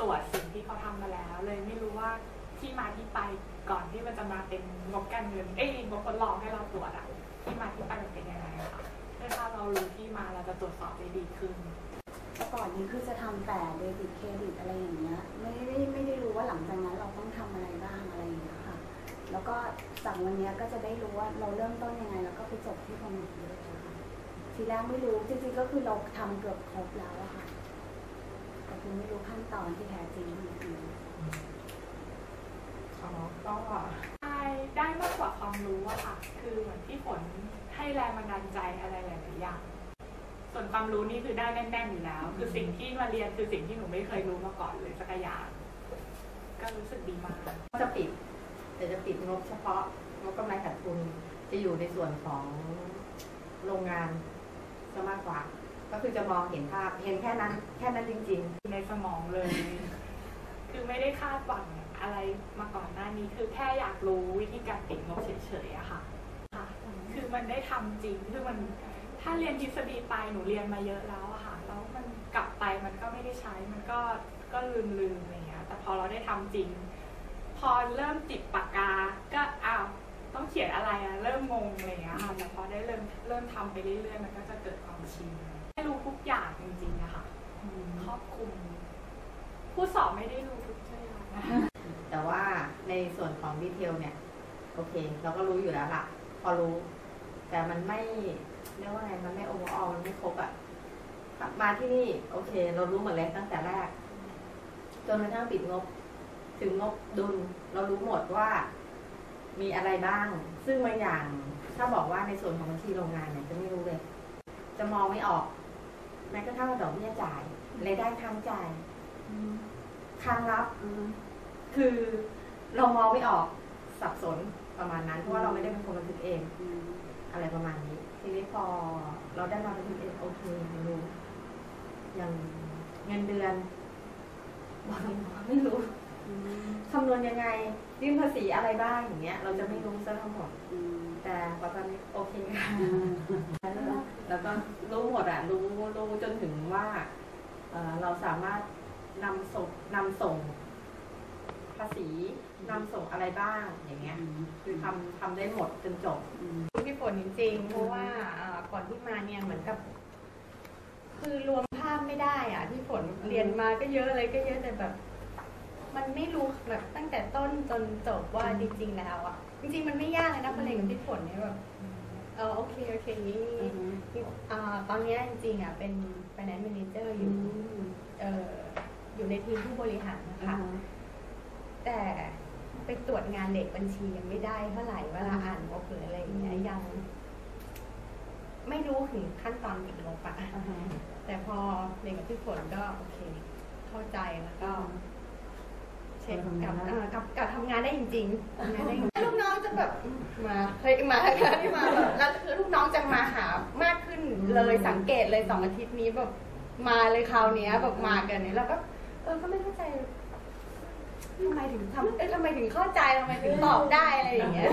ตรวจสิ่งที่เขาทำมาแล้ว เลยไม่รู้ว่าที่มาที่ไปก่อนที่มันจะมาเป็นงบการเงินเอ้ยงบทดลองให้เราตรวจอะที่มาที่ไปมันเป็นยังไงคะถ้าเรารู้ที่มาเราจะตรวจสอบได้ดีขึ้นแต่ก่อนนี้คือจะทำแต่เดบิตเครดิตอะไรอย่างเงี้ยไม่ได้ไม่ได้รู้ว่าหลังจากนั้นเราต้องทำอะไรบ้างอะไรอย่างเงี้ยค่ะ แล้วก็จากวันนี้ก็จะได้รู้ว่าเราเริ่มต้นยังไง แล้วก็ไปจบที่ตรงไหนเลยทีแรกไม่รู้จริงๆก็คือเราทำเกือบครบแล้วอะค่ะ แต่คือไม่รู้ขั้นตอนที่แท้จริงจริงอ๋อก็ได้ได้มากกว่าความรู้อะค่ะ คือเหมือนที่ฝนให้แรงบันดาลใจอะไรหลายๆอย่าง ส่วนความรู้นี่คือได้แน่นๆอยู่แล้ว คือสิ่งที่มาเรียนคือสิ่งที่หนูไม่เคยรู้มาก่อนเลยสักอย่าง ก็รู้สึกดีมากจะปิดแต่จะปิดงบเฉพาะงบกำไรขาดทุนจะอยู่ในส่วนของโรงงานซะมากกว่า ก็คือจะมองเห็นภาพเห็นแค่นั้น แค่นั้นจริงในสมองเลย คือไม่ได้คาดหวังอะไรมาก่อนหน้านี้ คือแค่อยากรู้วิธีการติดงบเฉยๆอะค่ะค่ะ คือมันได้ทำจริงคือมัน ถ้าเรียนทฤษฎีไปหนูเรียนมาเยอะแล้วอะค่ะ แล้วมันกลับไปมันก็ไม่ได้ใช้มันก็ก็ลืมๆอะไรเงี้ย แต่พอเราได้ทำจริง พอเริ่มจิบปากกา ก็อ้าวต้องเขียนอะไรอะเริ่มงงอะไรเงี้ยค่ะแต่พอได้เริ่มเริ่มทำไปเรื่อยๆมันก็จะเกิดความชิน ทุกอย่างจริงๆอะค่ะครอบคลุม ผู้สอบไม่ได้รู้ทุกเรื่องนะๆแต่ว่าในส่วนของดีเทลเนี่ย โอเค เราก็รู้อยู่แล้วล่ะ พอรู้ แต่มันไม่เรียกว่าไงมันไม่โอเวอร์ออมันไม่ครบอะมาที่นี่ โอเค เรารู้หมดแล้วตั้งแต่แรกจนกระทั่งปิดงบ ถึงงบดุล เรารู้หมดว่า มีอะไรบ้าง ซึ่งบางอย่าง ถ้าบอกว่าในส่วนของบัญชีโรงงานเนี่ยจะไม่รู้เลย จะมองไม่ออก แม้กระทั่งดอกเบี้ยจ่ายรายได้ค้างจ่ายค้างรับ คือเรามองไม่ออกสับสนประมาณนั้น เพราะว่าเราไม่ได้เป็นคนบันทึกเอง อะไรประมาณนี้ ทีนี้พอเราได้มาบันทึกเองโอเครู้อย่างเงินเดือนบอกเลยว่าไม่รู้คำนวณยังไงยื่นภาษีอะไรบ้างอย่างเงี้ย เราจะไม่รู้ซะทั้งหมดแต่พอตอนนี้โอเคค่ะ แล้วก็รู้หมดอะรู้รู้จนถึงว่าเอ่อเราสามารถนำส่งนำส่งภาษีนำส่งอะไรบ้างอย่างเงี้ยคือทำทำได้หมดจนจบพี่ฝนจริงๆเพราะว่าเอ่อก่อนที่มาเนี่ยเหมือนกับ คือรวมภาพไม่ได้อะพี่ฝนเรียนมาก็เยอะเลยก็เยอะแต่แบบ มันไม่รู้แบบตั้งแต่ต้นจนจบว่าจริงๆแล้วอะจริงๆมันไม่ยากเลยนะพอเรียนกับพี่ฝนเนี่ยแบบ เออโอเคโอเคนี่อ่าตอนเนี้ยจริงๆอะเป็น finance manager อยู่เอ่ออยู่ในทีมผู้บริหารนะคะแต่ไปตรวจงานเด็กบัญชียังไม่ได้เท่าไหร่เวลาอ่านงบหรืออะไรอย่างเงี้ยยัง ไม่รู้ถึงขั้นตอนติดงบอะแต่พอเรียนกับพี่ฝนก็โอเค เข้าใจแล้วก็ เช็คกับเอ่อกับกับทำงานได้จริงๆทำงานได้จริงๆลูกน้องจะ แบบมาเฮ้ยมาค่ะที่มาแบบแล้วคือลูกน้องจะมาหามากขึ้นเลยสังเกตเลยสองอาทิตย์นี้แบบมาเลยคราวนี้แบบมากันเนี่ยเราก็เออก็ไม่เข้าใจทำไมถึงทำเออทำไมถึงเข้าใจทำไมถึงตอบได้อะไรอย่างเงี้ย